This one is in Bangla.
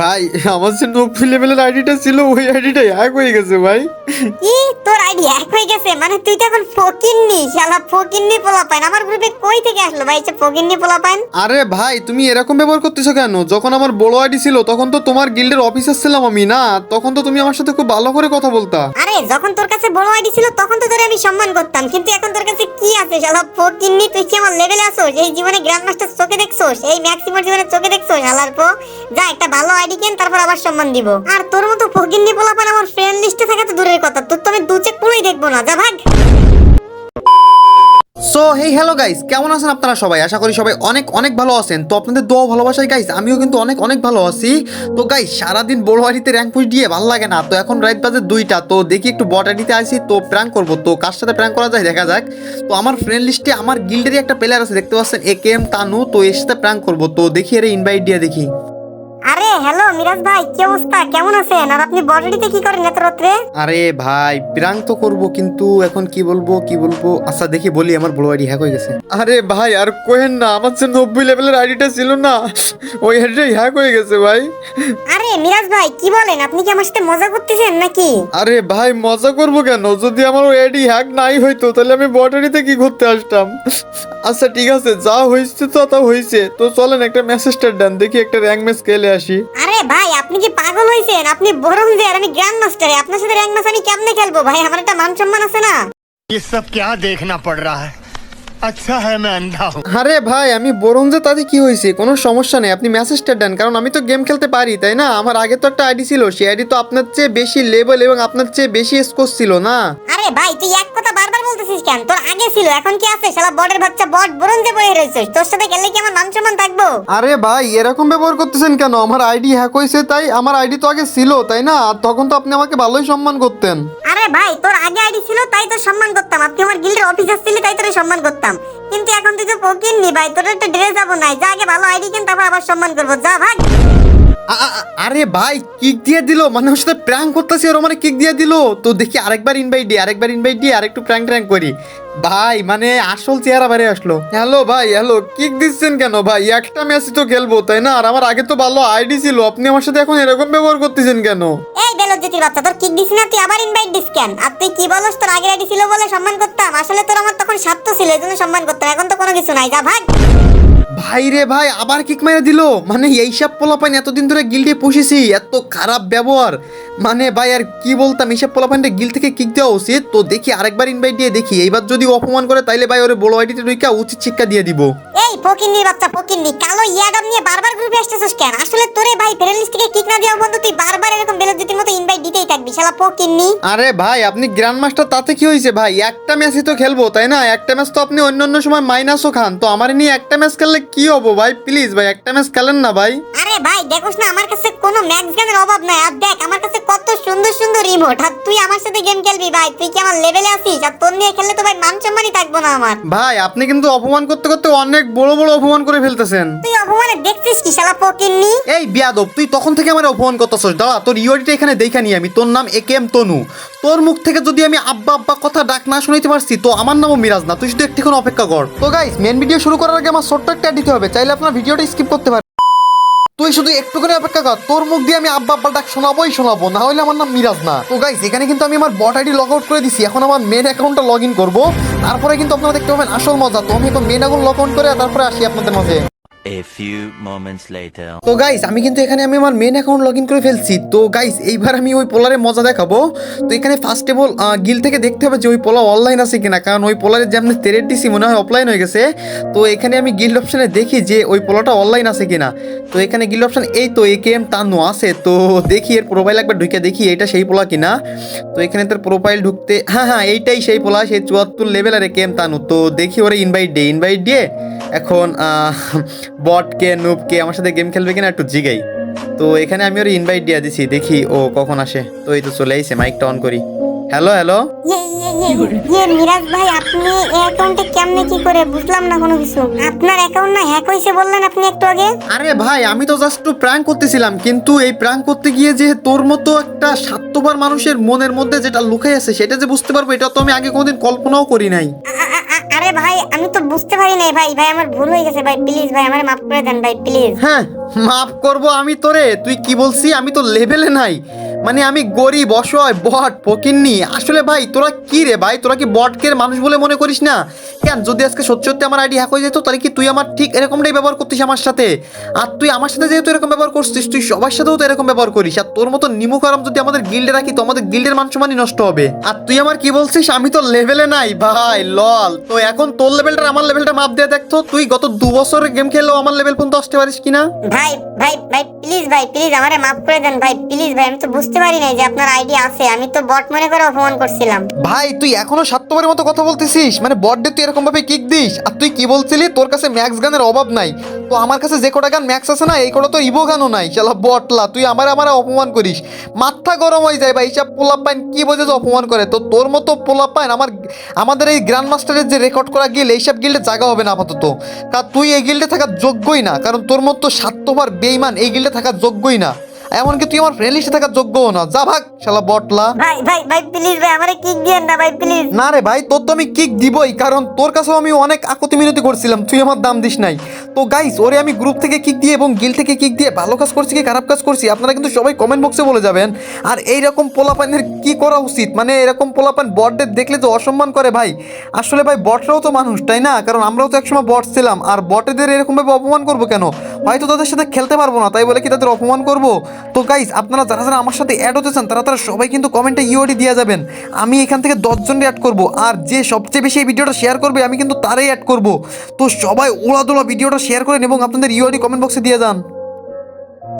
ভাই আমার যে নোক লেভেলের আইডিটা ছিল ওই আইডিটা হ্যাক হয়ে গেছে ভাই। কি তোর আইডি এক হয়ে গেছে? মানে তুই তো এখন ফকিন্নি শালা ফকিন্নি পোলা পাইন আমার গ্রুপে কই থেকে আসলো ভাই সে ফকিন্নি পোলা পাইন আরে ভাই তুমি এরকম ব্যবহার করতেছো কেন? যখন আমার বড় আইডি ছিল তখন তো তোমার গিল্ডের অফিসার ছিলাম আমি না? তখন তো তুমি আমার সাথে খুব ভালো করে কথা বলতা। আরে যখন তোর কাছে বড় আইডি ছিল তখন তো তোরে আমি সম্মান করতাম। কিন্তু এখন তোর কাছে কি আছে শালা ফকিন্নি? তুই কি আমার লেভেলে আসোস এই জীবনে গ্র্যান্ড মাস্টার চোখে দেখছোস? এই ম্যাক্সিমার জীবনে চোখে দেখছোস শালার পো? যা একটা ভালো আইডি কেন তারপর আবার সম্মান দিব? আর তোর মতো আমার ফ্রেন্ড লিস্টে থাকা তো দূরের কথা। তোর তো আমি দু চেক পুরোই দেখব না, যা ভাগ। সো হেই হ্যালো গাইস কেমন আছেন আপনারা সবাই? আশা করি সবাই অনেক অনেক ভালো আছেন। তো আপনাদের দোয়া ভালোবাসায় গাইস আমিও কিন্তু অনেক অনেক ভালো আছি। তো গাইস সারাদিন বড় র্যাঙ্ক পুশ দিয়ে ভালো লাগে না। তো এখন রাইট বাজে দুইটা। তো দেখি একটু বট আসি তো প্র্যাঙ্ক করব। তো কার সাথে প্র্যাঙ্ক করা যায় দেখা যাক। তো আমার ফ্রেন্ড লিস্টে আমার গিল্ডেরই একটা প্লেয়ার আছে, দেখতে পাচ্ছেন? এ কে এম তানু তো এর সাথে প্র্যাঙ্ক করব। তো দেখি এর ইনভাইট দিয়ে দেখি। হ্যালো মিরাজ ভাই কি অবস্থা? কেমন আছেন? আর আপনি বডিতে কি করেন এত রাত্রে? আরে ভাই তো করব কিন্তু এখন কি বলব কি বলব? আচ্ছা দেখি বলি আমার বড় আইডি হ্যাক হয়ে গেছে। আরে ভাই আর কোহেন না আমার যে নব্বই লেভেলের আইডিটা ছিল না। ওই আইডিটাই হ্যাক হয়ে গেছে ভাই। আরে মিরাজ ভাই কি বলেন? আপনি কি আমার সাথে মজা করতেছেন নাকি? আরে ভাই মজা করব কেন? যদি আমার ওই আইডি হ্যাক নাই হইতো তাহলে আমি বটারিতে কি করতে আসতাম? আচ্ছা ঠিক আছে যা হয়েছে তো তা হয়েছে তো চলেন একটা মেসেজটা দেন দেখি একটা র্যাঙ্ক ম্যাচ খেলে আসি। ভাই আপনি কি পাগল হয়েছেন আপনি বরঞ্জে আর আমি গ্র্যান্ড মাস্টারে আপনার সাথে র্যাঙ্ক ম্যাচ আমি কেমনে খেলবো ভাই আমার একটা মান সম্মান আছে না ये सब क्या देखना पड़ रहा है अच्छा है मैं अंधा हूँ আরে ভাই আমি বরঞ্জে তাতে কি হয়েছে কোনো সমস্যা নেই আপনি মেসেজটা দেন কারণ আমি তো গেম খেলতে পারি তাই না আমার আগে তো একটা আইডি ছিল সেই আইডি তো আপনার চেয়ে বেশি লেভেল এবং আপনার চেয়ে বেশি স্কোর ছিল না আরে ভাই তুই এক কথা বারবার বলতেছিস কেন? তোর আগে ছিল এখন কি আছে? শালা বটের বাচ্চা বট ব্রঞ্জে বয়ে রয়েছিস। তোর সাথে গেলে কি আমার মান সম্মান থাকব? আরে ভাই এরকম ব্যবহার করতেছেন কেন? আমার আইডি হ্যাক হয়েছে তাই আমার আইডি তো আগে ছিল তাই না? আর তখন তো আপনি আমাকে ভালোই সম্মান করতেন। আরে ভাই তোর আগে আইডি ছিল তাই তোর সম্মান করতাম। আপনি আমার গিল্ডের অফিসার ছিলি তাই তোর সম্মান করতাম। তুই তো নি ভাই? তোর একটা ড্রেস যাব নাই। যা আগে ভালো আইডি কেন তারপর আবার সম্মান করব। যা ভাগ। আরে ভাই কিক দিয়ে দিল। মানে ওর সাথে প্র্যাঙ্ক করতেছি ওর মানে কিক দিয়ে দিল। তো দেখি আরেকবার ইনভাইট দিয়ে আরেকবার ইনভাইট দিয়ে আরেকটু প্র্যাঙ্ক ট্র্যাঙ্ক করি। ভাই মানে আসল চেহারা বাইরে আসলো। হ্যালো ভাই হ্যালো কিক দিচ্ছেন কেন ভাই? একটা ম্যাচই তো খেলব তাই না? আর আমার আগে তো ভালো আইডি ছিল। আপনি আমার সাথে এখন এরকম ব্যবহার করতেছেন কেন? বেলজ্জতির বাচ্চা, তোর কিক দিস না, তুই আবার ইনভাইট দিস কেন? আর তুই কি বলস, তোর আগের আইডি ছিল বলে সম্মান করতাম? আসলে তোর আমার তখন স্বার্থ ছিল, এই জন্য সম্মান করতাম। এখন তো কোনো কিছু নাই, যা ভাগ। ভাই রে ভাই আবার কিক মেরে দিল। মানে এইসব পোলাপাইন এতদিন ধরে গিল্ডে পুষেছি এত খারাপ ব্যবহার। মানে ভাই আর কি বলতাম এইসব পোলাপাইনটা গিল থেকে কিক দেওয়া উচিত? তো দেখি আরেকবার ইনভাইট দিয়ে দেখি। এইবার যদি অপমান করে তাইলে ভাই ওরে বড় আইডিতে ঢুকা উচিত শিক্ষা দিয়ে দিব। এই ফকিন্নির বাচ্চা ফকিন্নি কালো ইয়াডাম নিয়ে বারবার গ্রুপে আসতেছিস কেন? আসলে তোরে ভাই ফ্রেন্ড লিস্ট থেকে কিক না দেওয়া বন্ধু তুই বারবার এরকম বেলজ্জতির মতো ইনভাইট দিতেই থাকবি শালা ফকিন্নি। আরে ভাই আপনি গ্র্যান্ড মাস্টার তাতে কি হয়েছে ভাই? একটা ম্যাচই তো খেলব তাই না? একটা ম্যাচ তো আপনি অন্য অন্য সময় মাইনাসও খান। তো আমার নিয়ে একটা ম্যাচ খেললে কি হব ভাই? প্লিজ ভাই একটা ম্যাচ খেলেন না ভাই। আরে ভাই দেখোস না আমার কাছে কোনো ম্যাক্স গানের অভাব নাই। আর দেখ আমার কাছে কত সুন্দর সুন্দর রিমোট আর তুই আমার সাথে গেম খেলবি ভাই তুই কি আমার লেভেলে আছিস? আর তোর নিয়ে খেললে তো ভাই মান সম্মানই থাকব না আমার। ভাই আপনি কিন্তু অপমান করতে করতে অনেক বড় বড় অপমান করে ফেলতেছেন। তুই অপমানে দেখছিস কি শালা ফকিন্নি? এই বিয়াদব, তুই তখন থেকে আমার অপমান করতেছস। দাঁড়া, তোর ইউআইডিটা এখানে দেখা নিয়ে আমি। তোর নাম এ কে এম তনু। তোর মুখ থেকে যদি আমি আব্বা আব্বা কথা ডাক না শুনাইতে পারছি, তো আমার নামও মিরাজ না। তুই শুধু একটুক্ষণ অপেক্ষা কর। তো গাইস মেন ভিডিও শুরু করার আগে আমার ছোট্ট একটা দিতে হবে। চাইলে আপনার ভিডিওটা স্কিপ করতে পারেন। তুই শুধু একটুখানি অপেক্ষা কর। তোর মুখ দিয়ে আমি আব্বা আব্বা ডাক শোনাবোই শোনাবো, না হলে আমার নাম মিরাজ না। তো গাইস এখানে কিন্তু আমি আমার বট আইডি লগ আউট করে দিছি। এখন আমার মেন অ্যাকাউন্টটা লগ ইন করব। তারপরে কিন্তু আপনারা দেখতে পাবেন আসল মজা। তো আমি এখন মেন অ্যাকাউন্ট লগ আউট করে তারপরে আসি আপনাদের মাঝে। A few moments later. তো গাইস আমি কিন্তু এখানে আমি আমার মেন অ্যাকাউন্ট লগ ইন করে ফেলছি। তো গাইস এইবার আমি ওই পোলারে মজা দেখাবো। তো এখানে ফার্স্ট অফ অল গিল থেকে দেখতে হবে যে ওই পোলা অনলাইন আছে কিনা, কারণ ওই পোলারের যে আপনি তেরের দিছি, মনে হয় অফলাইন হয়ে গেছে। তো এখানে আমি গিল্ড অপশনে দেখি যে ওই পোলাটা অনলাইন আছে কিনা। তো এখানে গিল্ড অপশন এই তো এ কে এম টানো আছে। তো দেখি এর প্রোফাইল একবার ঢুকে দেখি এটা সেই পোলা কিনা। তো এখানে তোর প্রোফাইল ঢুকতে হ্যাঁ হ্যাঁ এইটাই সেই পোলা সেই চুয়াত্তর লেভেল আর এ কে এম তানু তো দেখি ওরা ইনভাইট দিয়ে ইনভাইট দিয়ে। এখন বটকে নুবকে আমার সাথে গেম খেলবে কিনা একটু জিগাই। তো এখানে আমি ওর ইনভাইট দিয়ে দিছি দেখি ও কখন আসে। তো এই তো চলে আইছে মাইকটা অন করি। হ্যালো হ্যালো ইয়ে ইয়ে ইয়ে ইয়ে মিরাজ ভাই আপনি এই অ্যাকাউন্টে কেমনে কি করে বুঝলাম না কোনো কিছু। আপনার অ্যাকাউন্ট না হ্যাক হয়েছে বললেন আপনি একটু আগে? আরে ভাই আমি তো জাস্ট একটু প্র্যাঙ্ক করতেছিলাম কিন্তু এই প্র্যাঙ্ক করতে গিয়ে যে তোর মতো একটা স্বার্থপর মানুষের মনের মধ্যে যেটা লুকাই আছে সেটা যে বুঝতে পারব এটা তো আমি আগে কোনোদিন কল্পনাও করি নাই। ভাই, আমি তো বুঝতে পারি নাই ভাই। ভাই, আমার ভুল হয়ে গেছে ভাই প্লিজ ভাই, আমার মাফ করে দেন ভাই প্লিজ হ্যাঁ মাফ করব আমি তোরে। তুই কি বলছিস? আমি তো লেভেলে নাই। মানে আমি গরিব, অসহায়, বট, ফকিন্নি। আসলে ভাই, তোরা কি রে ভাই? তোরা কি বটকে মানুষ বলে মনে করিস না? কেন? যদি আজকে সত্যি সত্যি আমার আইডি হ্যাক হয়ে যেত, তাহলে কি তুই আমার ঠিক এরকমটাই ব্যবহার করতিস আমার সাথে? আর তুই আমার সাথে যেহেতু এরকম ব্যবহার করছিস, তুই সবার সাথেও তো এরকম ব্যবহার করিস। আর তোর মতো নিমুখারাম যদি আমাদের গিল্ডে রাখি, তো আমাদের গিল্ডের মান সম্মানই নষ্ট হবে। আর তুই আমার কি বলছিস? আমি তো লেভেলে নাই, ভাই লল তো এখন তোর লেভেলটা আমার লেভেলটা মাপ দিয়ে দেখতো তুই গত দু বছরের গেম খেললেও আমার লেভেল পর্যন্ত আসতে পারিস কিনা? ভাই ভাই ভাই প্লিজ ভাই প্লিজ আমারে মাফ করে দেন ভাই প্লিজ ভাই, আমি তো বুঝতে পারি নাই যে আপনার আইডি আছে। আমি তো বট মনে করে অপমান করছিলাম। ভাই, তুই এখনও সাতবারের মতো কথা বলতেছিস? মানে বড্ডে তুই এরকম ভাবে কিক দিস? আর তুই কি বলছিলি? তোর কাছে ম্যাক্স গানের অভাব নাই। তো আমার কাছে যে কটা গান ম্যাক্স আছে না, এই কটা তো ইভো গানও নাই। শালা বটলা, তুই আমার আমার অপমান করিস। মাথা গরম হয়ে যায় ভাই, এইসব পোলা পাইন কি বোঝে যে অপমান করে? তো তোর মতো পোলা পাইন আমার আমাদের এই গ্র্যান্ড মাস্টারের যে রেকর্ড করা গিল এইসব গিল্ডে জায়গা হবে না আপাতত। কারণ তুই এই গিল্ডে থাকার যোগ্যই না, কারণ তোর মতো স্বার্থপর বেইমান এই গিল্ডে থাকার যোগ্যই না। এমনকি তুই আমার ফ্রেন্ড লিস্টে থাকার যোগ্যও না। যা ভাগ শালা বটলা। ভাই ভাই ভাই প্লিজ ভাই আমারে কিক দিয়েন না ভাই প্লিজ না রে ভাই তোর তো আমি কিক দিবই কারণ তোর কাছেও আমি অনেক আকতি মিনতি করছিলাম তুই আমার দাম দিস নাই। তো গাইস ওরে আমি গ্রুপ থেকে কিক দিয়ে এবং গিল থেকে কিক দিয়ে ভালো কাজ করছি কি খারাপ কাজ করছি আপনারা কিন্তু সবাই কমেন্ট বক্সে বলে যাবেন। আর এই রকম পোলাপানের কি করা উচিত? মানে এরকম পোলাপান বটদের দেখলে তো অসম্মান করে ভাই। আসলে ভাই বটরাও তো মানুষ তাই না? কারণ আমরাও তো একসময় বট ছিলাম আর বটেদের এরকমভাবে অপমান করব কেন? হয়তো তাদের সাথে খেলতে পারব না তাই বলে কি তাদের অপমান করব? তো গাইজ আপনারা যারা যারা আমার সাথে অ্যাড হতে চান, তারা তারা সবাই কিন্তু কমেন্টে ইউআরডি দিয়ে যাবেন। আমি এখান থেকে দশজনকে অ্যাড করব। আর যে সবচেয়ে বেশি এই ভিডিওটা শেয়ার করবে, আমি কিন্তু তারাই অ্যাড করব। তো সবাই ওড়াদোড়া ভিডিওটা শেয়ার করেন এবং আপনাদের ইউআরডি কমেন্ট বক্সে দিয়ে যান।